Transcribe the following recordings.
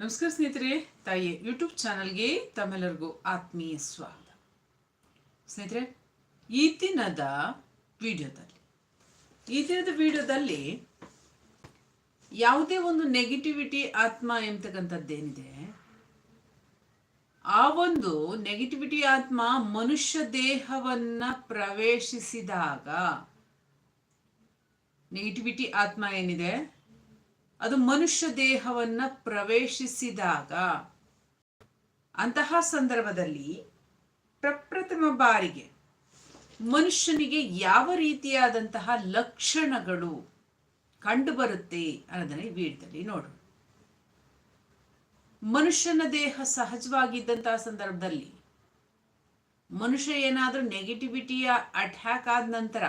ನಮಸ್ಕಾರ ಸ್ನೇಹಿತರೆ ತಾಯಿ ಯೂಟ್ಯೂಬ್ ಚಾನಲ್ಗೆ ತಮ್ಮೆಲ್ಲರಿಗೂ ಆತ್ಮೀಯ ಸ್ವಾಗತ. ಸ್ನೇಹಿತರೆ, ಈ ದಿನದ ವಿಡಿಯೋದಲ್ಲಿ, ಈ ದಿನದ ವಿಡಿಯೋದಲ್ಲಿ ಯಾವುದೇ ಒಂದು ನೆಗೆಟಿವಿಟಿ ಆತ್ಮ ಎಂಬತಕ್ಕಂಥದ್ದೇನಿದೆ ಆ ಒಂದು ನೆಗೆಟಿವಿಟಿ ಆತ್ಮ ಮನುಷ್ಯ ದೇಹವನ್ನ ಪ್ರವೇಶಿಸಿದಾಗ ನೆಗೆಟಿವಿಟಿ ಆತ್ಮ ಏನಿದೆ? ಅದು ಮನುಷ್ಯ ದೇಹವನ್ನ ಪ್ರವೇಶಿಸಿದಾಗ, ಅಂತಹ ಸಂದರ್ಭದಲ್ಲಿ ಪ್ರಪ್ರಥಮ ಬಾರಿಗೆ ಮನುಷ್ಯನಿಗೆ ಯಾವ ರೀತಿಯಾದಂತಹ ಲಕ್ಷಣಗಳು ಕಂಡುಬರುತ್ತೆ ಅನ್ನೋದನ್ನ ಈ ವಿಡಿಯೋದಲ್ಲಿ ನೋಡೋಣ. ಮನುಷ್ಯನ ದೇಹ ಸಹಜವಾಗಿದ್ದಂತಹ ಸಂದರ್ಭದಲ್ಲಿ ಮನುಷ್ಯ ಏನಾದರೂ ನೆಗೆಟಿವಿಟಿಯ ಅಟ್ಯಾಕ್ ಆದ ನಂತರ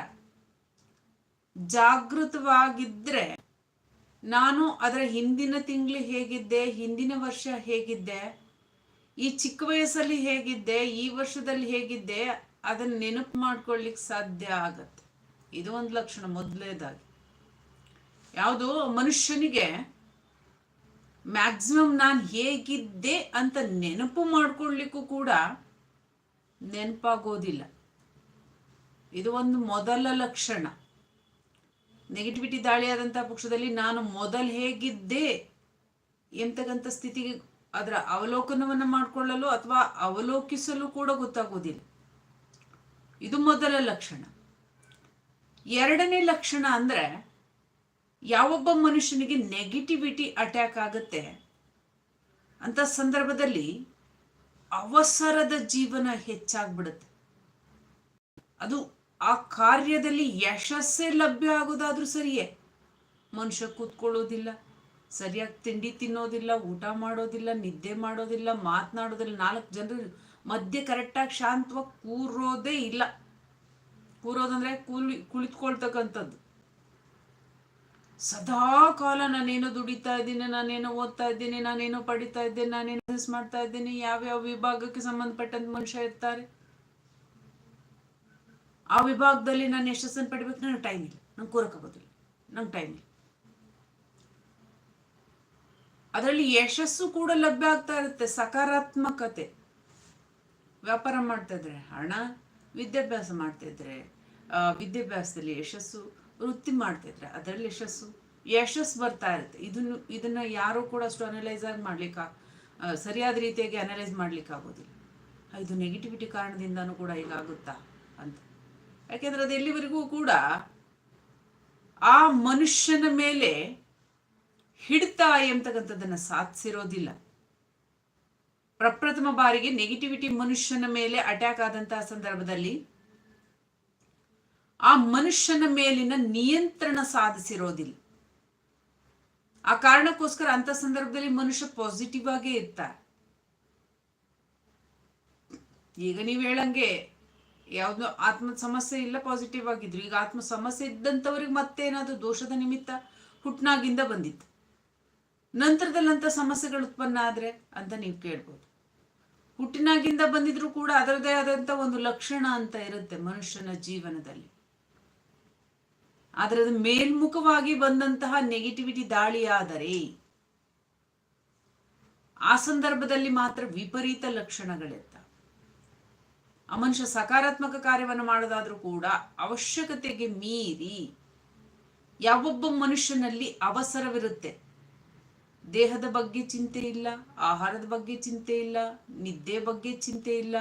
ಜಾಗೃತವಾಗಿದ್ರೆ ನಾನು ಅದರ ಹಿಂದಿನ ತಿಂಗಳು ಹೇಗಿದ್ದೆ, ಹಿಂದಿನ ವರ್ಷ ಹೇಗಿದ್ದೆ, ಈ ಚಿಕ್ಕ ವಯಸ್ಸಲ್ಲಿ ಹೇಗಿದ್ದೆ, ಈ ವರ್ಷದಲ್ಲಿ ಹೇಗಿದ್ದೆ, ಅದನ್ನ ನೆನಪು ಮಾಡ್ಕೊಳ್ಳಿಕ್ಕೆ ಸಾಧ್ಯ ಆಗತ್ತೆ. ಇದು ಒಂದು ಲಕ್ಷಣ ಮೊದಲನೇದಾಗಿ ಯಾವುದು? ಮನುಷ್ಯನಿಗೆ ಮ್ಯಾಕ್ಸಿಮಮ್ ನಾನು ಹೇಗಿದ್ದೆ ಅಂತ ನೆನಪು ಮಾಡ್ಕೊಳ್ಳಿಕ್ಕೂ ಕೂಡ ನೆನಪಾಗೋದಿಲ್ಲ. ಇದು ಒಂದು ಮೊದಲ ಲಕ್ಷಣ. ನೆಗೆಟಿವಿಟಿ ದಾಳಿಯಾದಂಥ ಪಕ್ಷದಲ್ಲಿ ನಾನು ಮೊದಲು ಹೇಗಿದ್ದೆ ಎಂತಕ್ಕಂಥ ಸ್ಥಿತಿಗೆ ಅದರ ಅವಲೋಕನವನ್ನು ಮಾಡಿಕೊಳ್ಳಲು ಅಥವಾ ಅವಲೋಕಿಸಲು ಕೂಡ ಗೊತ್ತಾಗೋದಿಲ್ಲ. ಇದು ಮೊದಲ ಲಕ್ಷಣ. ಎರಡನೇ ಲಕ್ಷಣ ಅಂದ್ರೆ ಯಾವೊಬ್ಬ ಮನುಷ್ಯನಿಗೆ ನೆಗೆಟಿವಿಟಿ ಅಟ್ಯಾಕ್ ಆಗುತ್ತೆ ಅಂತ ಸಂದರ್ಭದಲ್ಲಿ ಅವಸರದ ಜೀವನ ಹೆಚ್ಚಾಗ್ಬಿಡುತ್ತೆ. ಅದು ಆ ಕಾರ್ಯದಲ್ಲಿ ಯಶಸ್ಸೇ ಲಭ್ಯ ಆಗೋದಾದ್ರೂ ಸರಿಯೇ. ಮನುಷ್ಯ ಕೂತ್ಕೊಳ್ಳೋದಿಲ್ಲ, ಸರಿಯಾಗಿ ತಿಂಡಿ ತಿನ್ನೋದಿಲ್ಲ, ಊಟ ಮಾಡೋದಿಲ್ಲ, ನಿದ್ದೆ ಮಾಡೋದಿಲ್ಲ, ಮಾತನಾಡೋದಿಲ್ಲ, ನಾಲ್ಕು ಜನರು ಮಧ್ಯೆ ಕರೆಕ್ಟಾಗಿ ಶಾಂತವಾಗಿ ಕೂರೋದೇ ಇಲ್ಲ. ಕೂರೋದಂದ್ರೆ ಕೂಲಿ, ಕುಳಿತುಕೊಳ್ತಕ್ಕಂಥದ್ದು. ಸದಾ ಕಾಲ ನಾನೇನೋ ದುಡಿತಾ ಇದ್ದೀನಿ, ನಾನೇನೋ ಓದ್ತಾ ಇದ್ದೀನಿ, ನಾನೇನೋ ಪಡಿತಾ ಇದ್ದೇನೆ, ನಾನೇನೋ ಮಾಡ್ತಾ ಇದ್ದೀನಿ, ಯಾವ್ಯಾವ ವಿಭಾಗಕ್ಕೆ ಸಂಬಂಧಪಟ್ಟಂತ ಮನುಷ್ಯ ಇರ್ತಾರೆ? ಆ ವಿಭಾಗದಲ್ಲಿ ನಾನು ಯಶಸ್ಸನ್ನು ಪಡಿಬೇಕು ನನಗೆ ಟೈಮ್ ಇಲ್ಲ. ನಂಗೆ ಕೂರಕ್ಕಾಗೋದಿಲ್ಲ ನಂಗೆ ಟೈಮ್ ಇಲ್ಲ. ಅದರಲ್ಲಿ ಯಶಸ್ಸು ಕೂಡ ಲಭ್ಯ ಆಗ್ತಾ ಇರುತ್ತೆ. ಸಕಾರಾತ್ಮಕತೆ. ವ್ಯಾಪಾರ ಮಾಡ್ತಾ ಇದ್ರೆ ಹಣ, ವಿದ್ಯಾಭ್ಯಾಸ ಮಾಡ್ತಾ ಇದ್ರೆ ವಿದ್ಯಾಭ್ಯಾಸದಲ್ಲಿ ಯಶಸ್ಸು, ವೃತ್ತಿ ಮಾಡ್ತಾ ಇದ್ರೆ ಅದರಲ್ಲಿ ಯಶಸ್ಸು ಯಶಸ್ಸು ಬರ್ತಾ ಇರುತ್ತೆ. ಇದನ್ನು, ಇದನ್ನ ಯಾರು ಕೂಡ ಅಷ್ಟು ಅನಲೈಸ್ ಆಗಿ ಮಾಡ್ಲಿಕ್ಕೆ ಸರಿಯಾದ ರೀತಿಯಾಗಿ ಅನಲೈಸ್ ಮಾಡ್ಲಿಕ್ಕೆ ಆಗೋದಿಲ್ಲ. ಇದು ನೆಗೆಟಿವಿಟಿ ಕಾರಣದಿಂದನೂ ಕೂಡ ಈಗ ಅಂತ ಯಾಕೆಂದ್ರೆ ಅದು ಎಲ್ಲಿವರೆಗೂ ಕೂಡ ಆ ಮನುಷ್ಯನ ಮೇಲೆ ಹಿಡಿತ ಎಂತಕ್ಕಂಥದ್ದನ್ನು ಸಾಧಿಸಿರೋದಿಲ್ಲ. ಪ್ರಪ್ರಥಮ ಬಾರಿಗೆ ನೆಗೆಟಿವಿಟಿ ಮನುಷ್ಯನ ಮೇಲೆ ಅಟ್ಯಾಕ್ ಆದಂತಹ ಸಂದರ್ಭದಲ್ಲಿ ಆ ಮನುಷ್ಯನ ಮೇಲಿನ ನಿಯಂತ್ರಣ ಸಾಧಿಸಿರೋದಿಲ್ಲ. ಆ ಕಾರಣಕ್ಕೋಸ್ಕರ ಅಂತ ಸಂದರ್ಭದಲ್ಲಿ ಮನುಷ್ಯ ಪಾಸಿಟಿವ್ ಆಗೇ ಇರ್ತಾರೆ. ಈಗ ನೀವು ಹೇಳಂಗೆ ಯಾವ್ದು ಆತ್ಮ ಸಮಸ್ಯೆ ಇಲ್ಲ ಪಾಸಿಟಿವ್ ಆಗಿದ್ರು. ಈಗ ಆತ್ಮ ಸಮಸ್ಯೆ ಇದ್ದಂಥವ್ರಿಗೆ ಏನಾದರೂ ದೋಷದ ನಿಮಿತ್ತ ಹುಟ್ನಾಗಿಂದ ಬಂದಿತ್ತು. ನಂತರದಲ್ಲಿ ಸಮಸ್ಯೆಗಳು ಉತ್ಪನ್ನ ಆದ್ರೆ ಅಂತ ನೀವು ಕೇಳ್ಬೋದು. ಹುಟ್ಟಿನಾಗಿಂದ ಬಂದಿದ್ರು ಕೂಡ ಅದರದೇ ಆದಂತ ಒಂದು ಲಕ್ಷಣ ಅಂತ ಇರುತ್ತೆ ಮನುಷ್ಯನ ಜೀವನದಲ್ಲಿ. ಆದ್ರೆ ಅದು ಮೇಲ್ಮುಖವಾಗಿ ಬಂದಂತಹ ನೆಗೆಟಿವಿಟಿ ದಾಳಿಯಾದರೆ ಆ ಸಂದರ್ಭದಲ್ಲಿ ಮಾತ್ರ ವಿಪರೀತ ಲಕ್ಷಣಗಳಿರ್ತವೆ. ಆ ಮನುಷ್ಯ ಸಕಾರಾತ್ಮಕ ಕಾರ್ಯವನ್ನು ಮಾಡೋದಾದ್ರೂ ಕೂಡ ಅವಶ್ಯಕತೆಗೆ ಮೀರಿ ಯಾವೊಬ್ಬ ಮನುಷ್ಯನಲ್ಲಿ ಅವಸರವಿರುತ್ತೆ. ದೇಹದ ಬಗ್ಗೆ ಚಿಂತೆ ಇಲ್ಲ, ಆಹಾರದ ಬಗ್ಗೆ ಚಿಂತೆ ಇಲ್ಲ, ನಿದ್ದೆ ಬಗ್ಗೆ ಚಿಂತೆ ಇಲ್ಲ,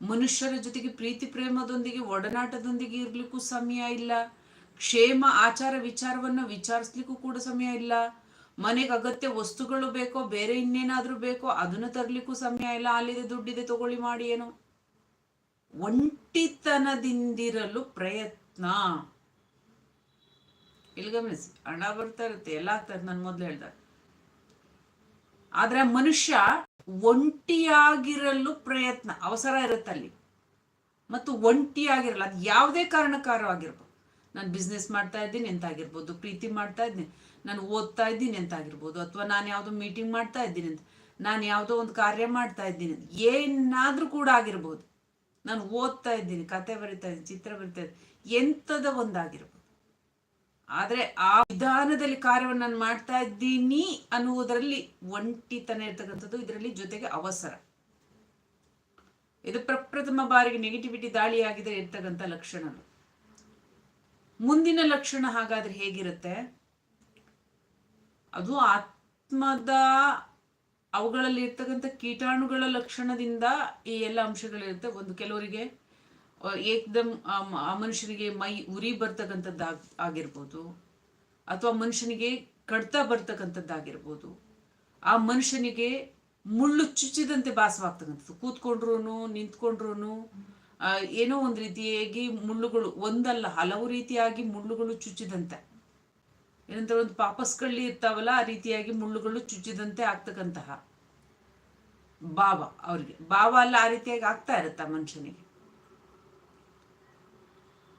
ಮನುಷ್ಯರ ಜೊತೆಗೆ ಪ್ರೀತಿ ಪ್ರೇಮದೊಂದಿಗೆ, ಒಡನಾಟದೊಂದಿಗೆ ಇರ್ಲಿಕ್ಕೂ ಸಮಯ ಇಲ್ಲ, ಕ್ಷೇಮ ಆಚಾರ ವಿಚಾರವನ್ನು ವಿಚಾರಿಸ್ಲಿಕ್ಕೂ ಕೂಡ ಸಮಯ ಇಲ್ಲ, ಮನೆಗೆ ಅಗತ್ಯ ವಸ್ತುಗಳು ಬೇಕೋ, ಬೇರೆ ಇನ್ನೇನಾದ್ರೂ ಬೇಕೋ, ಅದನ್ನು ತರ್ಲಿಕ್ಕೂ ಸಮಯ ಇಲ್ಲ, ಅಲ್ಲಿದೆ ದುಡ್ಡಿದೆ, ತಗೊಳ್ಳಿ ಮಾಡಿ ಏನೋ. ಒಂಟಿತನದಿಂದಿರಲು ಪ್ರಯತ್ನ. ಇಲ್ಲಿ ಗಮನಿಸಿ ಹಣ ಬರ್ತಾ ಇರುತ್ತೆ, ಎಲ್ಲ ಆಗ್ತದೆ ನಾನು ಮೊದ್ಲು ಹೇಳ್ದ. ಆದ್ರೆ ಮನುಷ್ಯ ಒಂಟಿಯಾಗಿರಲು ಪ್ರಯತ್ನ, ಅವಸರ ಇರುತ್ತೆ ಅಲ್ಲಿ. ಮತ್ತು ಒಂಟಿಯಾಗಿರಲ್ಲ, ಅದು ಯಾವುದೇ ಕಾರಣಕಾರವಾಗಿರ್ಬೋದು ನಾನು ಬಿಸ್ನೆಸ್ ಮಾಡ್ತಾ ಇದ್ದೀನಿ ಎಂತಾಗಿರ್ಬೋದು ಪ್ರೀತಿ ಮಾಡ್ತಾ ಇದ್ದೀನಿ, ನಾನು ಓದ್ತಾ ಇದ್ದೀನಿ ಎಂತಾಗಿರ್ಬೋದು ಅಥವಾ ನಾನು ಯಾವುದೋ ಮೀಟಿಂಗ್ ಮಾಡ್ತಾ ಇದ್ದೀನಿ ಅಂತ, ನಾನು ಯಾವುದೋ ಒಂದು ಕಾರ್ಯ ಮಾಡ್ತಾ ಇದ್ದೀನಿ ಏನಾದ್ರೂ ಕೂಡ ಆಗಿರ್ಬೋದು. ನಾನು ಓದ್ತಾ ಇದ್ದೀನಿ, ಕತೆ ಬರಿತಾ ಇದ್ದೀನಿ, ಚಿತ್ರ ಬರಿತಾ ಇದ್ದೀನಿ, ಎಂಥದ ಒಂದಾಗಿರ್ಬೋದು. ಆದರೆ ಆ ವಿಧಾನದಲ್ಲಿ ಕಾರ್ಯವನ್ನು ನಾನು ಮಾಡ್ತಾ ಇದ್ದೀನಿ ಅನ್ನುವುದರಲ್ಲಿ ಒಂಟಿತನ ಇರ್ತಕ್ಕಂಥದ್ದು ಇದರಲ್ಲಿ ಜೊತೆಗೆ ಅವಸರ. ಇದು ಪ್ರಪ್ರಥಮ ಬಾರಿಗೆ ನೆಗೆಟಿವಿಟಿ ದಾಳಿಯಾಗಿದೆ ಇರ್ತಕ್ಕಂಥ ಲಕ್ಷಣ ಮುಂದಿನ ಲಕ್ಷಣ ಹಾಗಾದ್ರೆ ಹೇಗಿರುತ್ತೆ? ಅದು ಆತ್ಮದ ಅವುಗಳಲ್ಲಿ ಇರ್ತಕ್ಕಂಥ ಕೀಟಾಣುಗಳ ಲಕ್ಷಣದಿಂದ ಈ ಎಲ್ಲ ಅಂಶಗಳಿರುತ್ತೆ. ಒಂದು ಕೆಲವರಿಗೆ ಏಕ್ದಮ್ ಆ ಮನುಷ್ಯನಿಗೆ ಮೈ ಉರಿ ಬರ್ತಕ್ಕಂಥದ್ದು ಆಗಿರ್ಬೋದು. ಅಥವಾ ಮನುಷ್ಯನಿಗೆ ಕಡ್ತ ಬರ್ತಕ್ಕಂಥದ್ದಾಗಿರ್ಬೋದು. ಆ ಮನುಷ್ಯನಿಗೆ ಮುಳ್ಳು ಚುಚ್ಚಿದಂತೆ ಭಾಸವಾಗ್ತಕ್ಕಂಥದ್ದು. ಕೂತ್ಕೊಂಡ್ರು ನಿಂತ್ಕೊಂಡ್ರು ಏನೋ ಒಂದು ರೀತಿಯಾಗಿ ಮುಳ್ಳುಗಳು ಒಂದಲ್ಲ, ಹಲವು ರೀತಿಯಾಗಿ ಮುಳ್ಳುಗಳು ಚುಚ್ಚಿದಂತೆ. ಏನಂತ ಒಂದು ಪಾಪಸ್ಕಳ್ಳಿ ಇರ್ತಾವಲ್ಲ, ಆ ರೀತಿಯಾಗಿ ಮುಳ್ಳುಗಳು ಚುಚ್ಚಿದಂತೆ ಆಗ್ತಕ್ಕಂತಹ ಭಾವ ಅವ್ರಿಗೆ. ಭಾವ ಅಲ್ಲ ಆ ರೀತಿಯಾಗಿ ಆಗ್ತಾ ಇರುತ್ತ ಮನುಷ್ಯನಿಗೆ?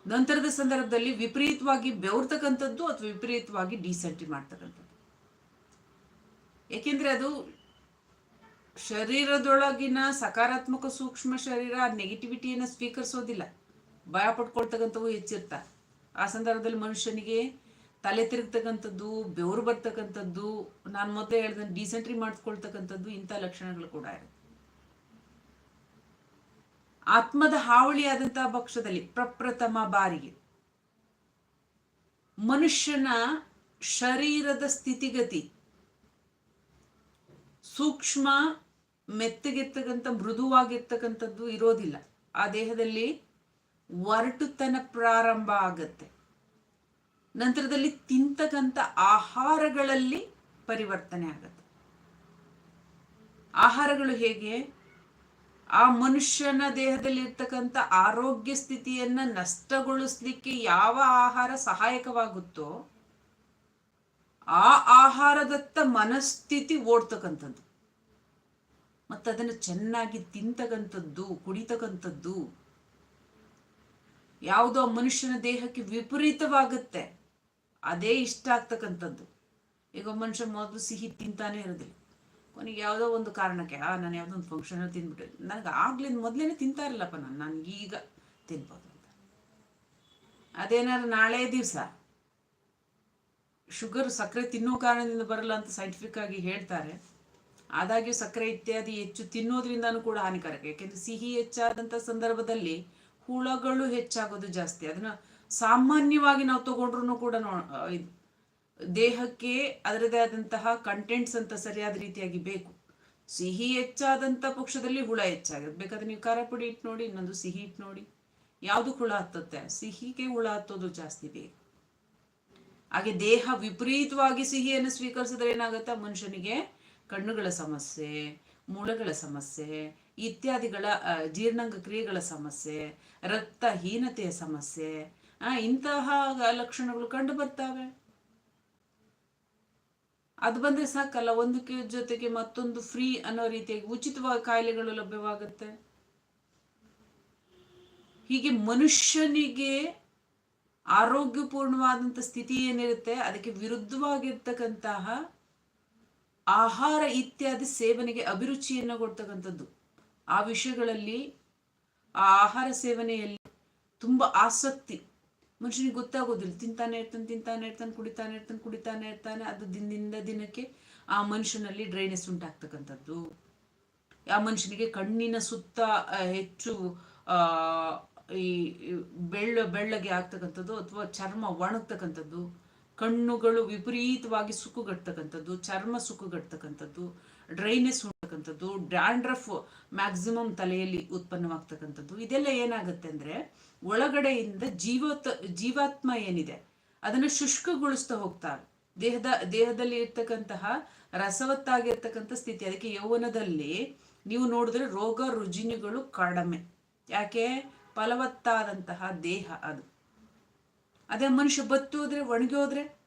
ನಂತರದ ಸಂದರ್ಭದಲ್ಲಿ ವಿಪರೀತವಾಗಿ ಬೆವರ್ತಕ್ಕಂಥದ್ದು ಅಥವಾ ವಿಪರೀತವಾಗಿ ಡಿಸೆಂಟಿ ಮಾಡ್ತಕ್ಕಂಥದ್ದು? ಏಕೆಂದ್ರೆ ಅದು ಶರೀರದೊಳಗಿನ ಸಕಾರಾತ್ಮಕ ಸೂಕ್ಷ್ಮ ಶರೀರ ನೆಗೆಟಿವಿಟಿಯನ್ನು ಸ್ವೀಕರಿಸೋದಿಲ್ಲ. ಭಯ ಪಟ್ಕೊಳ್ತಕ್ಕಂಥವು ಹೆಚ್ಚಿರ್ತಾರೆ ಆ ಸಂದರ್ಭದಲ್ಲಿ ಮನುಷ್ಯನಿಗೆ ತಲೆ ತಿರುಗ್ತಕ್ಕಂಥದ್ದು ಬೆವರು ಬರ್ತಕ್ಕಂಥದ್ದು, ನಾನು ಮೊದಲೇ ಹೇಳ್ದೆ ಡಿಸೆಂಟ್ರಿ ಮಾಡಿಸ್ಕೊಳ್ತಕ್ಕಂಥದ್ದು ಇಂಥ ಲಕ್ಷಣಗಳು ಕೂಡ ಇರುತ್ತೆ. ಆತ್ಮದ ಹಾವಳಿ ಆದಂತಹ ಪಕ್ಷದಲ್ಲಿ ಪ್ರಪ್ರಥಮ ಬಾರಿಗೆ ಮನುಷ್ಯನ ಶರೀರದ ಸ್ಥಿತಿಗತಿ ಸೂಕ್ಷ್ಮ ಮೆತ್ತಗಿರ್ತಕ್ಕಂಥ, ಮೃದುವಾಗಿರ್ತಕ್ಕಂಥದ್ದು ಇರೋದಿಲ್ಲ. ಆ ದೇಹದಲ್ಲಿ ಒರಟುತನ ಪ್ರಾರಂಭ ಆಗತ್ತೆ. ನಂತರದಲ್ಲಿ ತಿಂತಕ್ಕಂಥ ಆಹಾರಗಳಲ್ಲಿ ಪರಿವರ್ತನೆ ಆಗುತ್ತೆ. ಆಹಾರಗಳು ಹೇಗೆ? ಆ ಮನುಷ್ಯನ ದೇಹದಲ್ಲಿ ಇರ್ತಕ್ಕಂಥ ಆರೋಗ್ಯ ಸ್ಥಿತಿಯನ್ನ ನಷ್ಟಗೊಳಿಸ್ಲಿಕ್ಕೆ ಯಾವ ಆಹಾರ ಸಹಾಯಕವಾಗುತ್ತೋ, ಆ ಆಹಾರದತ್ತ ಮನಸ್ಥಿತಿ ಓಡ್ತಕ್ಕಂಥದ್ದು. ಅದನ್ನು ಚೆನ್ನಾಗಿ ತಿಂತಕ್ಕಂಥದ್ದು, ಕುಡಿತಕ್ಕಂಥದ್ದು, ಯಾವುದೋ ಮನುಷ್ಯನ ದೇಹಕ್ಕೆ ವಿಪರೀತವಾಗುತ್ತೆ. ಅದೇ ಇಷ್ಟ ಆಗ್ತಕ್ಕಂಥದ್ದು. ಈಗ ಮನುಷ್ಯ ಮೊದಲು ಸಿಹಿ ತಿಂತಾನೆ ಇರೋದಿಲ್ಲ. ಕೊನೆಗೆ ಯಾವುದೋ ಒಂದು ಕಾರಣಕ್ಕೆ, ಆ, ನಾನು ಯಾವುದೋ ಒಂದು ಫಂಕ್ಷನ್ ತಿಂದ್ಬಿಟ್ಟೆ, ನನಗೆ ಆಗ್ಲಿಂದ ಮೊದಲೇ ತಿಂತಾ ಇರಲ್ಲಪ್ಪ ನಾನು ನನಗೀಗ ತಿನ್ಬೋದು ಅಂತ. ಅದೇನಾದ್ರು ನಾಳೆ ದಿವಸ ಶುಗರ್ ಸಕ್ಕರೆ ತಿನ್ನೋ ಕಾರಣದಿಂದ ಬರಲ್ಲ ಅಂತ ಸೈಂಟಿಫಿಕ್ ಆಗಿ ಹೇಳ್ತಾರೆ. ಆದಾಗ್ಯೂ ಸಕ್ಕರೆ ಇತ್ಯಾದಿ ಹೆಚ್ಚು ತಿನ್ನೋದ್ರಿಂದನೂ ಕೂಡ ಹಾನಿಕಾರಕ. ಯಾಕೆಂದ್ರೆ ಸಿಹಿ ಹೆಚ್ಚಾದಂಥ ಸಂದರ್ಭದಲ್ಲಿ ಹುಳಗಳು ಹೆಚ್ಚಾಗೋದು ಜಾಸ್ತಿ. ಅದನ್ನ ಸಾಮಾನ್ಯವಾಗಿ ನಾವು ತಗೊಂಡ್ರು ಕೂಡ ನೋ ದೇಹಕ್ಕೆ ಅದರದೇ ಆದಂತಹ ಕಂಟೆಂಟ್ಸ್ ಅಂತ ಸರಿಯಾದ ರೀತಿಯಾಗಿ ಬೇಕು. ಸಿಹಿ ಹೆಚ್ಚಾದಂಥ ಪಕ್ಷದಲ್ಲಿ ಹುಳ ಹೆಚ್ಚಾಗುತ್ತೆ ಬೇಕಾದ್ರೆ ನೀವು ಖಾರ ಪುಡಿ ಇಟ್ಟು ನೋಡಿ, ಇನ್ನೊಂದು ಸಿಹಿ ಇಟ್ಟು ನೋಡಿ. ಯಾವುದು ಹುಳ ಹತ್ತುತ್ತೆ? ಸಿಹಿಗೆ ಹುಳ ಹತ್ತೋದು ಜಾಸ್ತಿ ಬೇಕು. ಹಾಗೆ ದೇಹ ವಿಪರೀತವಾಗಿ ಸಿಹಿಯನ್ನು ಸ್ವೀಕರಿಸಿದ್ರೆ ಏನಾಗುತ್ತೆ? ಮನುಷ್ಯನಿಗೆ ಕಣ್ಣುಗಳ ಸಮಸ್ಯೆ, ಮೂಳೆಗಳ ಸಮಸ್ಯೆ, ಇತ್ಯಾದಿಗಳ ಜೀರ್ಣಾಂಗ ಕ್ರಿಯೆಗಳ ಸಮಸ್ಯೆ, ರಕ್ತಹೀನತೆಯ ಸಮಸ್ಯೆ ಇಂತಹ ಲಕ್ಷಣಗಳು ಕಂಡು ಬರ್ತವೆ. ಅದು ಬಂದ್ರೆ ಸಾಕಲ್ಲ, ಒಂದು ಜೊತೆಗೆ ಮತ್ತೊಂದು ಫ್ರೀ ಅನ್ನೋ ರೀತಿಯಾಗಿ ಉಚಿತವಾಗಿ ಕಾಯಿಲೆಗಳು ಲಭ್ಯವಾಗುತ್ತೆ. ಹೀಗೆ ಮನುಷ್ಯನಿಗೆ ಆರೋಗ್ಯಪೂರ್ಣವಾದಂಥ ಸ್ಥಿತಿ ಏನಿರುತ್ತೆ, ಅದಕ್ಕೆ ವಿರುದ್ಧವಾಗಿರ್ತಕ್ಕಂತಹ ಆಹಾರ ಇತ್ಯಾದಿ ಸೇವನೆಗೆ ಅಭಿರುಚಿಯನ್ನು ಕೊಡ್ತಕ್ಕಂಥದ್ದು. ಆ ವಿಷಯಗಳಲ್ಲಿ, ಆ ಆಹಾರ ಸೇವನೆಯಲ್ಲಿ ತುಂಬ ಆಸಕ್ತಿ. ಮನುಷ್ಯನಿಗೆ ಗೊತ್ತಾಗೋದಿಲ್ಲ. ತಿಂತಾನೆ ಇರ್ತಾನೆ ತಿಂತಾನೆ ಇರ್ತಾನೆ, ಕುಡಿತಾನೆ ಇರ್ತಾನೆ ಕುಡಿತಾನೆ ಇರ್ತಾನೆ. ಅದು ದಿನದಿಂದ ದಿನಕ್ಕೆ ಆ ಮನುಷ್ಯನಲ್ಲಿ ಡ್ರೈನೆಸ್ ಉಂಟಾಗ್ತಕ್ಕಂಥದ್ದು. ಆ ಮನುಷ್ಯನಿಗೆ ಕಣ್ಣಿನ ಸುತ್ತ ಹೆಚ್ಚು ಈ ಬೆಳ್ಳ, ಬೆಳ್ಳಗೆ ಆಗ್ತಕ್ಕಂಥದ್ದು ಅಥವಾ ಚರ್ಮ ಒಣಗ್ತಕ್ಕಂಥದ್ದು. ಕಣ್ಣುಗಳು ವಿಪರೀತವಾಗಿ ಸುಕ್ಕುಗಟ್ಟತಕ್ಕಂಥದ್ದು, ಚರ್ಮ ಸುಕ್ಕುಗಟ್ಟತಕ್ಕಂಥದ್ದು. ಡ್ರೈನೆಸ್ ಉಂಟಕ್ಕಂಥದ್ದು ಡ್ಯಾಂಡ್ರಫ್ ಮ್ಯಾಕ್ಸಿಮಮ್ ತಲೆಯಲ್ಲಿ ಉತ್ಪನ್ನವಾಗ್ತಕ್ಕಂಥದ್ದು. ಇದೆಲ್ಲ ಏನಾಗುತ್ತೆ ಅಂದ್ರೆ, ಒಳಗಡೆಯಿಂದ ಜೀವತ್, ಜೀವಾತ್ಮ ಏನಿದೆ, ಅದನ್ನು ಶುಷ್ಕಗೊಳಿಸ್ತಾ ಹೋಗ್ತಾರೆ. ದೇಹದ, ದೇಹದಲ್ಲಿ ಇರ್ತಕ್ಕಂತಹ ರಸವತ್ತಾಗಿರ್ತಕ್ಕಂಥ ಸ್ಥಿತಿ, ಅದಕ್ಕೆ ಯೌವನದಲ್ಲಿ ನೀವು ನೋಡಿದ್ರೆ ರೋಗ ರುಜಿನಿಗಳು ಕಡಿಮೆ. ಯಾಕೆ? ಫಲವತ್ತಾದಂತಹ ದೇಹ ಅದು. ಅದೇ ಮನುಷ್ಯ ಬತ್ತೋದ್ರೆ ಒಣಗೋದ್ರೆ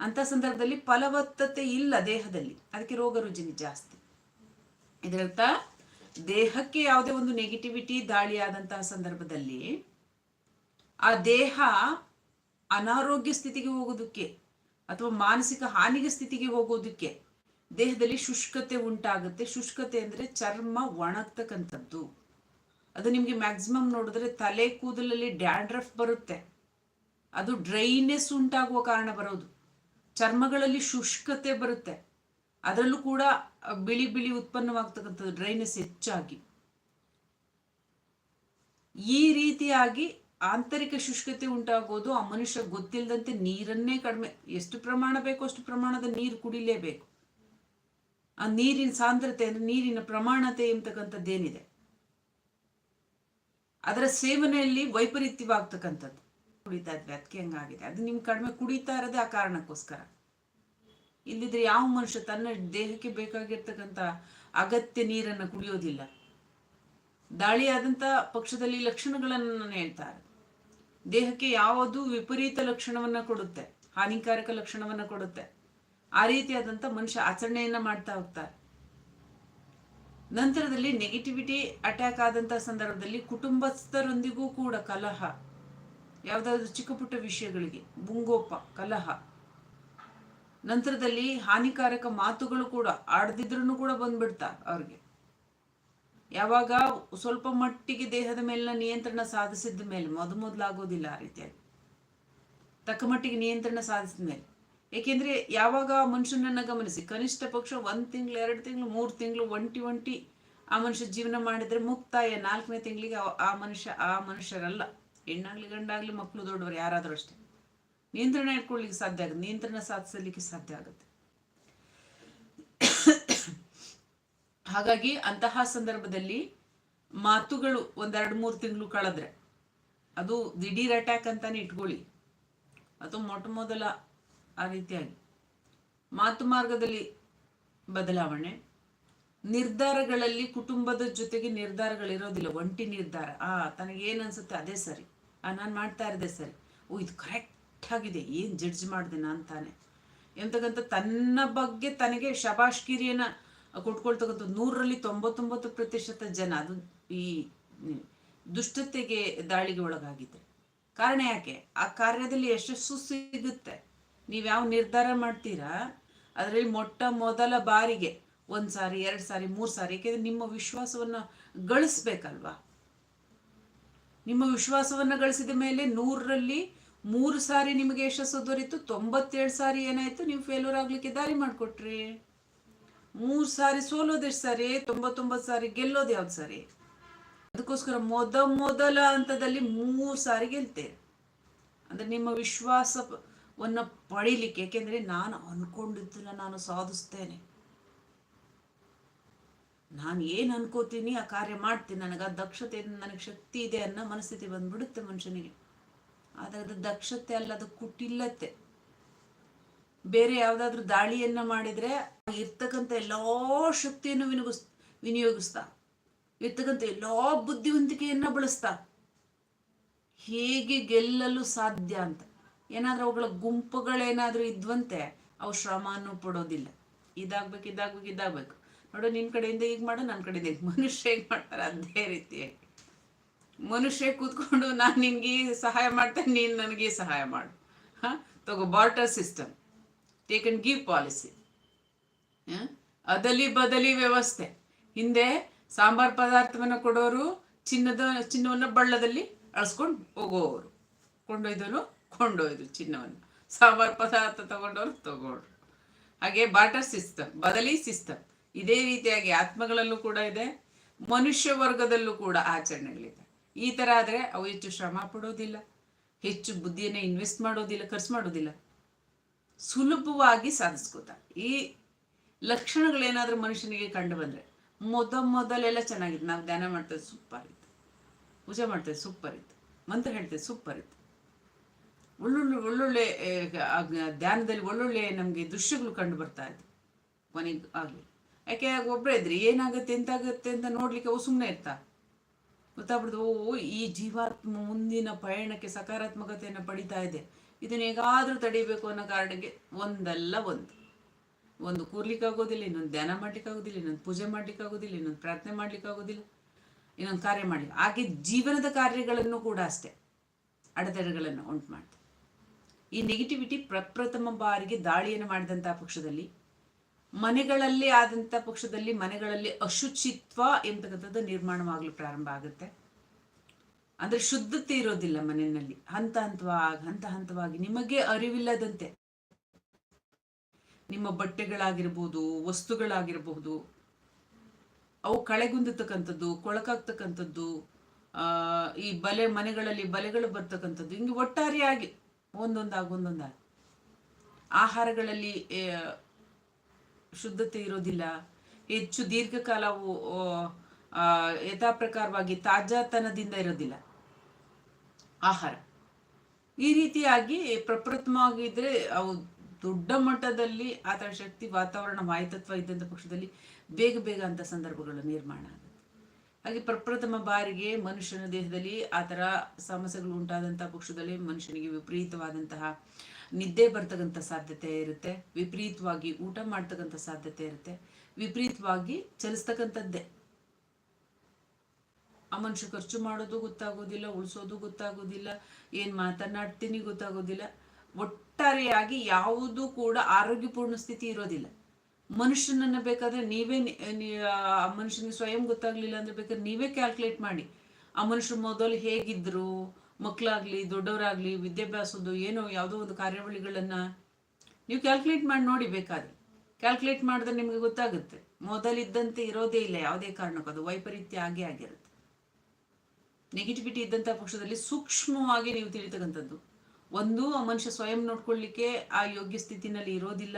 ಅಂತ ಸಂದರ್ಭದಲ್ಲಿ ಫಲವತ್ತತೆ ಇಲ್ಲ ದೇಹದಲ್ಲಿ. ಅದಕ್ಕೆ ರೋಗ ರುಜಿನಿ ಜಾಸ್ತಿ. ಇದರರ್ಥ, ದೇಹಕ್ಕೆ ಯಾವುದೇ ಒಂದು ನೆಗೆಟಿವಿಟಿ ದಾಳಿಯಾದಂತಹ ಸಂದರ್ಭದಲ್ಲಿ ಆ ದೇಹ ಅನಾರೋಗ್ಯ ಸ್ಥಿತಿಗೆ ಹೋಗೋದಕ್ಕೆ ಅಥವಾ ಮಾನಸಿಕ ಹಾನಿಗೆ ಸ್ಥಿತಿಗೆ ಹೋಗೋದಕ್ಕೆ ದೇಹದಲ್ಲಿ ಶುಷ್ಕತೆ ಉಂಟಾಗುತ್ತೆ. ಶುಷ್ಕತೆ ಅಂದ್ರೆ ಚರ್ಮ ಒಣಗ್ತಕ್ಕಂಥದ್ದು. ಅದು ನಿಮಗೆ ಮ್ಯಾಕ್ಸಿಮಮ್ ನೋಡಿದ್ರೆ ತಲೆ ಕೂದಲಲ್ಲಿ ಡ್ಯಾಂಡ್ರಫ್ ಬರುತ್ತೆ. ಅದು ಡ್ರೈನೆಸ್ ಉಂಟಾಗುವ ಕಾರಣ ಬರೋದು. ಚರ್ಮಗಳಲ್ಲಿ ಶುಷ್ಕತೆ ಬರುತ್ತೆ. ಅದರಲ್ಲೂ ಕೂಡ ಬಿಳಿ ಬಿಳಿ ಉತ್ಪನ್ನವಾಗ್ತಕ್ಕಂಥದ್ದು ಡ್ರೈನೆಸ್ ಹೆಚ್ಚಾಗಿ ಈ ರೀತಿಯಾಗಿ ಆಂತರಿಕ ಶುಷ್ಕತೆ ಉಂಟಾಗೋದು ಆ ಮನುಷ್ಯ ಗೊತ್ತಿಲ್ಲದಂತೆ ನೀರನ್ನೇ ಕಡಿಮೆ, ಎಷ್ಟು ಪ್ರಮಾಣ ಬೇಕೋ ಅಷ್ಟು ಪ್ರಮಾಣದ ನೀರು ಕುಡಿಲೇಬೇಕು. ಆ ನೀರಿನ ಸಾಂದ್ರತೆ ಅಂದ್ರೆ ನೀರಿನ ಪ್ರಮಾಣತೆ ಎಂಬತಕ್ಕಂಥದ್ದೇನಿದೆ. ಅದರ ಸೇವನೆಯಲ್ಲಿ ವೈಪರೀತ್ಯವಾಗ್ತಕ್ಕಂಥದ್ದು. ಕುಡಿತಾ ಇದ್ವಿ ಅದಕ್ಕೆ ಹಂಗಾಗಿದೆ. ಅದು ನಿಮ್ಗೆ ಕಡಿಮೆ ಕುಡಿತಾ ಇರೋದೇ ಆ ಕಾರಣಕ್ಕೋಸ್ಕರ. ಇಲ್ಲಿದ್ರೆ ಯಾವ ಮನುಷ್ಯ ತನ್ನ ದೇಹಕ್ಕೆ ಬೇಕಾಗಿರ್ತಕ್ಕಂಥ ಅಗತ್ಯ ನೀರನ್ನು ಕುಡಿಯೋದಿಲ್ಲ. ದಾಳಿಯಾದಂಥ ಪಕ್ಷದಲ್ಲಿ ಲಕ್ಷಣಗಳನ್ನು ನಾನು ಹೇಳ್ತಾರೆ. ದೇಹಕ್ಕೆ ಯಾವುದು ವಿಪರೀತ ಲಕ್ಷಣವನ್ನ ಕೊಡುತ್ತೆ, ಹಾನಿಕಾರಕ ಲಕ್ಷಣವನ್ನ ಕೊಡುತ್ತೆ. ಆ ರೀತಿಯಾದಂಥ ಮನುಷ್ಯ ಆಚರಣೆಯನ್ನ ಮಾಡ್ತಾ ಹೋಗ್ತಾರೆ. ನಂತರದಲ್ಲಿ ನೆಗೆಟಿವಿಟಿ ಅಟ್ಯಾಕ್ ಆದಂಥ ಸಂದರ್ಭದಲ್ಲಿ ಕುಟುಂಬಸ್ಥರೊಂದಿಗೂ ಕೂಡ ಕಲಹ. ಯಾವುದಾದ್ರೂ ಚಿಕ್ಕ ಪುಟ್ಟ ವಿಷಯಗಳಿಗೆ ಮುಂಗೋಪ ಕಲಹ. ನಂತರದಲ್ಲಿ ಹಾನಿಕಾರಕ ಮಾತುಗಳು ಕೂಡ ಆಡ್ದಿದ್ರು ಕೂಡ ಬಂದ್ಬಿಡ್ತಾ ಅವ್ರಿಗೆ. ಯಾವಾಗ ಸ್ವಲ್ಪ ಮಟ್ಟಿಗೆ ದೇಹದ ಮೇಲಿನ ನಿಯಂತ್ರಣ ಸಾಧಿಸಿದ ಮೇಲೆ ಮೊದ ಮೊದಲಾಗೋದಿಲ್ಲ ಆ ರೀತಿಯಾಗಿ. ತಕ್ಕ ಮಟ್ಟಿಗೆ ನಿಯಂತ್ರಣ ಸಾಧಿಸಿದ ಮೇಲೆ. ಏಕೆಂದ್ರೆ ಯಾವಾಗ ಮನುಷ್ಯನನ್ನ ಗಮನಿಸಿ, ಕನಿಷ್ಠ ಪಕ್ಷ ಒಂದ್ ತಿಂಗಳು, ಎರಡು ತಿಂಗಳು, ಮೂರು ತಿಂಗಳು ಒಂಟಿ ಒಂಟಿ ಆ ಮನುಷ್ಯ ಜೀವನ ಮಾಡಿದ್ರೆ ಮುಕ್ತಾಯ. ನಾಲ್ಕನೇ ತಿಂಗಳಿಗೆ ಆ ಮನುಷ್ಯ, ಆ ಮನುಷ್ಯರಲ್ಲ. ಹೆಣ್ಣಾಗ್ಲಿ ಗಂಡಾಗ್ಲಿ ಮಕ್ಕಳು ದೊಡ್ಡವರು ಯಾರಾದರೂ ಅಷ್ಟೇ. ನಿಯಂತ್ರಣ ಇಟ್ಕೊಳ್ಳಿಕ್ಕೆ ಸಾಧ್ಯ ಆಗುತ್ತೆ. ನಿಯಂತ್ರಣ ಸಾಧಿಸಲಿಕ್ಕೆ ಸಾಧ್ಯ ಆಗುತ್ತೆ. ಹಾಗಾಗಿ ಅಂತಹ ಸಂದರ್ಭದಲ್ಲಿ ಮಾತುಗಳು ಒಂದೆರಡು ಮೂರು ತಿಂಗಳು ಕಳೆದ್ರೆ ಅದು ದಿಢೀರ್ ಅಟ್ಯಾಕ್ ಅಂತಾನೆ ಇಟ್ಕೊಳ್ಳಿ. ಅದು ಮೊಟ್ಟ ಮೊದಲ ಆ ರೀತಿಯಾಗಿ. ಮಾತು ಮಾರ್ಗದಲ್ಲಿ ಬದಲಾವಣೆ. ನಿರ್ಧಾರಗಳಲ್ಲಿ ಕುಟುಂಬದ ಜೊತೆಗೆ ನಿರ್ಧಾರಗಳಿರೋದಿಲ್ಲ. ಒಂಟಿ ನಿರ್ಧಾರ. ಆ, ತನಗೇನು ಅನ್ಸುತ್ತೆ? ಅದೇ ಸರಿ. ಆ, ನಾನು ಮಾಡ್ತಾ ಇರೋದೇ ಸರಿ. ಓ, ಇದು ಕರೆಕ್ಟ್ ಆಗಿದೆ ಏನ್ ಜಡ್ಜ್ ಮಾಡಿದೆ ನಾನು ತಾನೆ ಎಂತಕ್ಕಂಥ ತನ್ನ ಬಗ್ಗೆ ತನಗೆ ಶಬಾಷ್ಕಿರಿಯನ್ನ ಕೊಟ್ಕೊಳ್ತಕ್ಕಂಥ ನೂರರಲ್ಲಿ ತೊಂಬತ್ತೊಂಬತ್ತು ಪ್ರತಿಶತ ಜನ ಅದು ಈ ದುಷ್ಟತೆಗೆ ದಾಳಿಗೆ ಒಳಗಾಗಿದೆ ಕಾರಣ ಯಾಕೆ? ಆ ಕಾರ್ಯದಲ್ಲಿ ಯಶಸ್ಸು ಸಿಗುತ್ತೆ. ನೀವು ಯಾವ ನಿರ್ಧಾರ ಮಾಡ್ತೀರಾ? ಅದರಲ್ಲಿ ಮೊಟ್ಟ ಮೊದಲ ಬಾರಿಗೆ ಒಂದು ಸಾರಿ, ಎರಡು ಸಾರಿ, ಮೂರು ಸಾರಿ, ಯಾಕೆಂದ್ರೆ ನಿಮ್ಮ ವಿಶ್ವಾಸವನ್ನು ಗಳಿಸ್ಬೇಕಲ್ವಾ? ನಿಮ್ಮ ವಿಶ್ವಾಸವನ್ನು ಗಳಿಸಿದ ಮೇಲೆ ನೂರರಲ್ಲಿ ಮೂರು ಸಾರಿ ನಿಮಗೆ ಯಶಸ್ಸು ದೊರೀತು ತೊಂಬತ್ತೇಳು ಸಾರಿ ಏನಾಯ್ತು, ನೀವು ಫೇಲ್ಯೂರ್ ಆಗ್ಲಿಕ್ಕೆ ದಾರಿ ಮಾಡಿಕೊಟ್ರಿ. ಮೂರು ಸಾರಿ ಸೋಲೋದೆಷ್ಟು ಸಾರಿ? ತೊಂಬತ್ತೊಂಬತ್ತು ಸಾರಿ ಗೆಲ್ಲೋದು ಯಾವ್ದು ಸಾರಿ? ಅದಕ್ಕೋಸ್ಕರ ಮೊದ ಮೊದಲ ಹಂತದಲ್ಲಿ ಮೂರು ಸಾರಿ ಗೆಲ್ತೆ. ಅಂದ್ರೆ ನಿಮ್ಮ ವಿಶ್ವಾಸವನ್ನು ಪಡೀಲಿಕ್ಕೆ ಏಕೆಂದರೆ ನಾನು ಅನ್ಕೊಂಡಿದ್ದನ್ನ ನಾನು ಸಾಧಿಸ್ತೇನೆ. ನಾನು ಏನು ಅನ್ಕೋತೀನಿ, ಆ ಕಾರ್ಯ ಮಾಡ್ತೀನಿ, ನನಗೆ ಆ ದಕ್ಷತೆ ನನಗೆ ಶಕ್ತಿ ಇದೆ ಅನ್ನೋ ಮನಸ್ಥಿತಿ ಬಂದ್ಬಿಡುತ್ತೆ ಮನುಷ್ಯನಿಗೆ. ಆದರೆ ಅದು ದಕ್ಷತೆ ಅಲ್ಲ, ಅದು ಕುಟಿಲ್ಲತೆ ಬೇರೆ ಯಾವುದಾದ್ರೂ ದಾಳಿಯನ್ನ ಮಾಡಿದ್ರೆ ಇರ್ತಕ್ಕಂಥ ಎಲ್ಲೋ ಶಕ್ತಿಯನ್ನು ವಿನಿಯೋಗಿಸ್ ವಿನಿಯೋಗಿಸ್ತಾ, ಇರ್ತಕ್ಕಂಥ ಎಲ್ಲೋ ಬುದ್ಧಿವಂತಿಕೆಯನ್ನ ಬಳಸ್ತಾ. ಹೇಗೆ ಗೆಲ್ಲಲು ಸಾಧ್ಯ ಅಂತ. ಏನಾದ್ರೂ ಅವುಗಳ ಗುಂಪುಗಳೇನಾದ್ರೂ ಇದ್ವಂತೆ, ಅವು ಶ್ರಮನೂ ಪಡೋದಿಲ್ಲ. ಇದಾಗ್ಬೇಕು ಇದಾಗ್ಬೇಕು ಇದಾಗ್ಬೇಕು. ನೋಡು, ನಿನ್ ಕಡೆಯಿಂದ ಈಗ ಮಾಡು ನನ್ನ ಕಡೆಯಿಂದ ಮನುಷ್ಯ ಹೇಗೆ ಮಾಡ್ತಾರೆ, ಅದೇ ರೀತಿಯಾಗಿ ಮನುಷ್ಯ ಕೂತ್ಕೊಂಡು ನಾನು ನಿನ್ಗೆ ಸಹಾಯ ಮಾಡ್ತೇನೆ, ನೀನು ನನಗೆ ಸಹಾಯ ಮಾಡು. ಹಾ? ತಗೋ barter system take and give policy ಅದಲಿ ಬದಲಿ ವ್ಯವಸ್ಥೆ. ಹಿಂದೆ ಸಾಂಬಾರ್ ಪದಾರ್ಥವನ್ನು ಕೊಡೋರು ಚಿನ್ನದ, ಚಿನ್ನವನ್ನು ಬಳ್ಳದಲ್ಲಿ ಅಳಿಸ್ಕೊಂಡು ಹೋಗೋರು. ಕೊಂಡೊಯ್ದನು ಕೊಂಡೊಯ್ದು ಚಿನ್ನವನ್ನು. ಸಾಂಬಾರ್ ಪದಾರ್ಥ ತಗೊಂಡವರು ತಗೊಂಡ್ರು ಹಾಗೆ ಬಾಟರ್ ಸಿಸ್ಟಮ್ ಬದಲಿ ಸಿಸ್ಟಮ್ ಇದೇ ರೀತಿಯಾಗಿ ಆತ್ಮಗಳಲ್ಲೂ ಕೂಡ ಇದೆ, ಮನುಷ್ಯ ವರ್ಗದಲ್ಲೂ ಕೂಡ ಆಚರಣೆಗಳಿದೆ. ಈ ಥರ ಆದರೆ ಅವು ಹೆಚ್ಚು ಶ್ರಮ ಪಡೋದಿಲ್ಲ, ಹೆಚ್ಚು ಬುದ್ಧಿಯನ್ನು ಇನ್ವೆಸ್ಟ್ ಮಾಡೋದಿಲ್ಲ, ಖರ್ಚು ಮಾಡೋದಿಲ್ಲ. ಸುಲಭವಾಗಿ ಸಾಧಿಸ್ಕೋತಾರೆ ಈ ಲಕ್ಷಣಗಳೇನಾದರೂ ಮನುಷ್ಯನಿಗೆ ಕಂಡು ಬಂದರೆ ಮೊದ ಮೊದಲೆಲ್ಲ ಚೆನ್ನಾಗಿತ್ತು. ನಾವು ಧ್ಯಾನ ಮಾಡ್ತೇವೆ ಸೂಪರ್ ಇತ್ತು ಪೂಜೆ ಮಾಡ್ತೇವೆ ಸೂಪರ್ ಇತ್ತು ಮಂತ್ರ ಹೇಳ್ತೇವೆ ಸೂಪರ್ ಇತ್ತು ಒಳ್ಳೊಳ್ಳೆ ಒಳ್ಳೊಳ್ಳೆ ಧ್ಯಾನದಲ್ಲಿ ಒಳ್ಳೊಳ್ಳೆ ನಮಗೆ ದೃಶ್ಯಗಳು ಕಂಡು ಬರ್ತಾ ಇತ್ತು ಕೊನೆಗೆ ಆಗಲಿ. ಯಾಕೆ ಒಬ್ಬರೇ ಇದ್ರೆ ಏನಾಗುತ್ತೆ, ಎಂತಾಗುತ್ತೆ ಅಂತ ನೋಡ್ಲಿಕ್ಕೆ ಅವು ಸುಮ್ಮನೆ ಇರ್ತಾ. ಗೊತ್ತಾಗ್ಬಿಡ್ದು ಓ, ಈ ಜೀವಾತ್ಮ ಮುಂದಿನ ಪಯಣಕ್ಕೆ ಸಕಾರಾತ್ಮಕತೆಯನ್ನು ಪಡಿತಾ ಇದೆ. ಇದನ್ನ ಹೇಗಾದ್ರೂ ತಡಿಬೇಕು ಅನ್ನೋ ಕಾರಣಕ್ಕೆ ಒಂದಲ್ಲ ಒಂದು. ಒಂದು ಕೂರ್ಲಿಕ್ಕಾಗೋದಿಲ್ಲ, ಇನ್ನೊಂದು ಧ್ಯಾನ ಮಾಡ್ಲಿಕ್ಕಾಗೋದಿಲ್ಲ, ಇನ್ನೊಂದು ಪೂಜೆ ಮಾಡ್ಲಿಕ್ಕಾಗೋದಿಲ್ಲ, ಇನ್ನೊಂದು ಪ್ರಾರ್ಥನೆ ಮಾಡ್ಲಿಕ್ಕೆ ಆಗೋದಿಲ್ಲ ಇನ್ನೊಂದು ಕಾರ್ಯ ಮಾಡಿ ಹಾಗೆ ಜೀವನದ ಕಾರ್ಯಗಳನ್ನು ಕೂಡ ಅಷ್ಟೇ, ಅಡೆತಡೆಗಳನ್ನು ಉಂಟು ಮಾಡ್ತಾರೆ ಈ ನೆಗೆಟಿವಿಟಿ ಪ್ರಪ್ರಥಮ ಬಾರಿಗೆ ದಾಳಿಯನ್ನು ಮಾಡಿದಂತಹ ಪಕ್ಷದಲ್ಲಿ ಮನೆಗಳಲ್ಲಿ ಆದಂಥ ಪಕ್ಷದಲ್ಲಿ ಮನೆಗಳಲ್ಲಿ ಅಶುಚಿತ್ವ ಎಂಬತಕ್ಕಂಥದ್ದು ನಿರ್ಮಾಣವಾಗಲು ಪ್ರಾರಂಭ ಆಗುತ್ತೆ. ಅಂದ್ರೆ ಶುದ್ಧತೆ ಇರೋದಿಲ್ಲ ಮನೆಯಲ್ಲಿ. ಹಂತ ಹಂತವಾಗಿ ಹಂತ ಹಂತವಾಗಿ. ನಿಮಗೆ ಅರಿವಿಲ್ಲದಂತೆ. ನಿಮ್ಮ ಬಟ್ಟೆಗಳಾಗಿರ್ಬೋದು ವಸ್ತುಗಳಾಗಿರಬಹುದು ಅವು ಕಳೆಗುಂದತಕ್ಕಂಥದ್ದು, ಕೊಳಕಾಗ್ತಕ್ಕಂಥದ್ದು ಈ ಬಲೆ, ಮನೆಗಳಲ್ಲಿ ಬಲೆಗಳು ಬರ್ತಕ್ಕಂಥದ್ದು, ಹಿಂಗೆ ಒಟ್ಟಾರೆಯಾಗಿ ಒಂದೊಂದಾಗಿ ಒಂದೊಂದಾಗಿ. ಆಹಾರಗಳಲ್ಲಿ ಶುದ್ಧತೆ ಇರೋದಿಲ್ಲ. ಹೆಚ್ಚು ದೀರ್ಘಕಾಲ ಅವು ಯಥಾ ಪ್ರಕಾರವಾಗಿ ತಾಜಾತನದಿಂದ ಇರೋದಿಲ್ಲ. ಆಹಾರ. ಈ ರೀತಿಯಾಗಿ ಪ್ರಪ್ರಥಮವಾಗಿದ್ರೆ, ಅವು ದೊಡ್ಡ ಮಟ್ಟದಲ್ಲಿ, ಆತನ ಶಕ್ತಿ ವಾತಾವರಣ ವಾಯುತತ್ವ ಇದ್ದಂಥ ಪಕ್ಷದಲ್ಲಿ ಬೇಗ ಬೇಗ ಅಂತ ಸಂದರ್ಭಗಳು ನಿರ್ಮಾಣ ಹಾಗೆ ಪ್ರಪ್ರಥಮ ಬಾರಿಗೆ ಮನುಷ್ಯನ ದೇಹದಲ್ಲಿ ಆ ಥರ ಸಮಸ್ಯೆಗಳು ಉಂಟಾದಂಥ ಪಕ್ಷದಲ್ಲಿ ಮನುಷ್ಯನಿಗೆ ವಿಪರೀತವಾದಂತಹ ನಿದ್ದೆ ಬರ್ತಕ್ಕಂಥ ಸಾಧ್ಯತೆ ಇರುತ್ತೆ. ವಿಪರೀತವಾಗಿ ಊಟ ಮಾಡ್ತಕ್ಕಂಥ ಸಾಧ್ಯತೆ ಇರುತ್ತೆ. ವಿಪರೀತವಾಗಿ ಚಲಿಸ್ತಕ್ಕಂಥದ್ದೇ. ಆ ಮನುಷ್ಯ ಖರ್ಚು ಮಾಡೋದು ಗೊತ್ತಾಗೋದಿಲ್ಲ, ಉಳಿಸೋದು ಗೊತ್ತಾಗೋದಿಲ್ಲ, ಏನು ಮಾತನಾಡ್ತೀನಿ ಗೊತ್ತಾಗೋದಿಲ್ಲ. ಒಟ್ಟಾರೆಯಾಗಿ ಯಾವುದು ಕೂಡ ಆರೋಗ್ಯಪೂರ್ಣ ಸ್ಥಿತಿ ಇರೋದಿಲ್ಲ. ಮನುಷ್ಯನನ್ನ ಬೇಕಾದ್ರೆ ನೀವೇ ಆ ಮನುಷ್ಯನಿಗೆ ಸ್ವಯಂ ಗೊತ್ತಾಗ್ಲಿಲ್ಲ ಅಂದ್ರೆ ಬೇಕಾದ್ರೆ ನೀವೇ ಕ್ಯಾಲ್ಕುಲೇಟ್ ಮಾಡಿ. ಆ ಮನುಷ್ಯರು ಮೊದಲು ಹೇಗಿದ್ರು ಮಕ್ಕಳಾಗ್ಲಿ ದೊಡ್ಡವರಾಗ್ಲಿ, ವಿದ್ಯಾಭ್ಯಾಸದ್ದು ಏನೋ ಯಾವುದೋ ಒಂದು ಕಾರ್ಯಾವಳಿಗಳನ್ನ ನೀವು ಕ್ಯಾಲ್ಕುಲೇಟ್ ಮಾಡಿ ನೋಡಿ ಬೇಕಾದ್ರೆ. ಕ್ಯಾಲ್ಕುಲೇಟ್ ಮಾಡಿದ್ರೆ ನಿಮಗೆ ಗೊತ್ತಾಗುತ್ತೆ. ಮೊದಲಿದ್ದಂತೆ ಇರೋದೇ ಇಲ್ಲ, ಯಾವುದೇ ಕಾರಣಕ್ಕೂ ಅದು ವೈಪರೀತ್ಯ ಆಗೇ ಆಗಿರುತ್ತೆ. ನೆಗೆಟಿವಿಟಿ ಇದ್ದಂಥ ಪಕ್ಷದಲ್ಲಿ ಸೂಕ್ಷ್ಮವಾಗಿ ನೀವು ತಿಳಿತಕ್ಕಂಥದ್ದು. ಒಂದು ಆ ಮನುಷ್ಯ ಸ್ವಯಂ ನೋಡ್ಕೊಳ್ಳಿಕ್ಕೆ ಆ ಯೋಗ್ಯ ಸ್ಥಿತಿನಲ್ಲಿ ಇರೋದಿಲ್ಲ.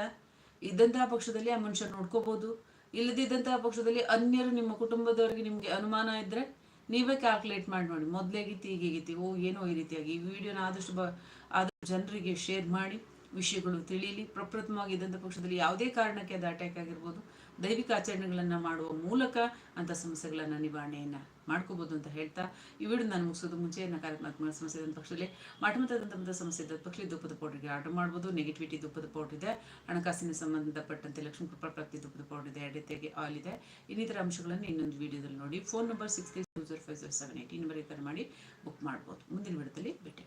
ಇದ್ದಂತಹ ಪಕ್ಷದಲ್ಲಿ ಆ ಮನುಷ್ಯ ನೋಡ್ಕೋಬಹುದು ಇಲ್ಲದಿದ್ದಂತಹ ಪಕ್ಷದಲ್ಲಿ ಅನ್ಯರು ನಿಮ್ಮ ಕುಟುಂಬದವರಿಗೆ ನಿಮಗೆ ಅನುಮಾನ ಇದ್ರೆ ನೀವೇ ಕ್ಯಾಲ್ಕುಲೇಟ್ ಮಾಡಿ ನೋಡಿ. ಮೊದಲೇಗಿತ್ತು ಈಗೀಗಿತ್ತು ಓ, ಏನೋ ಈ ರೀತಿಯಾಗಿ. ಈ ವಿಡಿಯೋನ ಆದಷ್ಟು ಬ ಆದಷ್ಟು ಜನರಿಗೆ ಶೇರ್ ಮಾಡಿ. ವಿಷಯಗಳು ತಿಳಿಯಲಿ, ಪ್ರಪ್ರಥಮವಾಗಿ ಇದ್ದಂಥ ಪಕ್ಷದಲ್ಲಿ ಯಾವುದೇ ಕಾರಣಕ್ಕೆ ಅದು ಅಟ್ಯಾಕ್ ಆಗಿರ್ಬೋದು, ದೈವಿಕ ಆಚರಣೆಗಳನ್ನು ಮಾಡುವ ಮೂಲಕ ಅಂಥ ಸಮಸ್ಯೆಗಳನ್ನು ನಿವಾರಣೆಯನ್ನು ಮಾಡ್ಕೋಬೋದು ಅಂತ ಹೇಳ್ತಾ ಈ ವಿಡಿಯೋ ನಾನು ಮುಗಿಸೋದು ಮುಂಚೆ ಕಾರ್ಯಕ್ರಮ ಸಮಸ್ಯೆ ಇದ್ದ ಪಕ್ಷದಲ್ಲಿ ಮಾಟಮತದಂಥ ಸಮಸ್ಯೆ ಇದ್ದ ಪಕ್ಷದಲ್ಲಿ ದುಪ್ಪದ ಪೌಡ್ರಿಗೆ ಆರ್ಡರ್ ಮಾಡ್ಬೋದು ನೆಗೆಟಿವಿಟಿ ದುಪ್ಪದ ಪೌಡರ್ ಇದೆ, ಹಣಕಾಸಿನ ಸಂಬಂಧಪಟ್ಟಂತೆ ಲಕ್ಷ್ಮೀ ಕೃಪಾ ಪ್ರಾಪ್ತಿ ದುಪ್ಪದ ಪೌಡರ್ ಇದೆ ಎಡೆತೆಗೆ ಆಲ್ ಇದೆ. ಇನ್ನಿತರ ಅಂಶಗಳನ್ನು ಇನ್ನೊಂದು ವಿಡಿಯೋದಲ್ಲಿ ನೋಡಿ. Phone number six three two zero five zero seven eight ಈ ನಂಬರಿಗೆ ಕರೆ ಮಾಡಿ ಬುಕ್ ಮಾಡ್ಬೋದು. ಮುಂದಿನ ವಿಡಿಯೋದಲ್ಲಿ ಭೇಟಿ